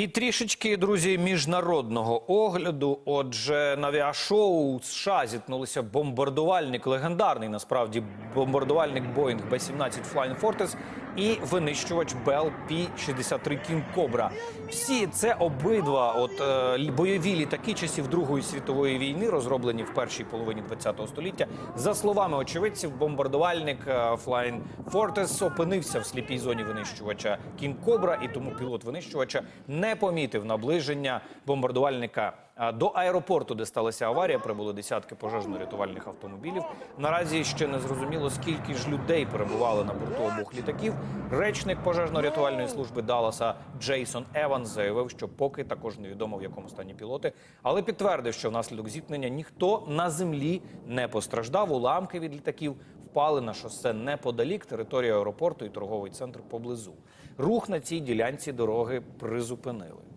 І трішечки, друзі, міжнародного огляду. Отже, на авіашоу США зіткнулися бомбардувальник, легендарний насправді бомбардувальник Boeing B-17 Flying Fortress і винищувач Bell P-63 King Cobra. Всі це обидва от, е, бойові літаки часів Другої світової війни, розроблені в першій половині ХХ століття. За словами очевидців, бомбардувальник е, Flying Fortress опинився в сліпій зоні винищувача King Cobra, і тому пілот винищувача не помітив наближення бомбардувальника до аеропорту, де сталася аварія. Прибули десятки пожежно-рятувальних автомобілів. Наразі ще не зрозуміло, скільки ж людей перебували на борту обох літаків. Речник пожежно-рятувальної служби Далласа Джейсон Еванс заявив, що поки також невідомо в якому стані пілоти, але підтвердив, що внаслідок зіткнення ніхто на землі не постраждав. Уламки від літаків впали на шосе неподалік території аеропорту і торговий центр поблизу. Рух на цій ділянці дороги призупинили.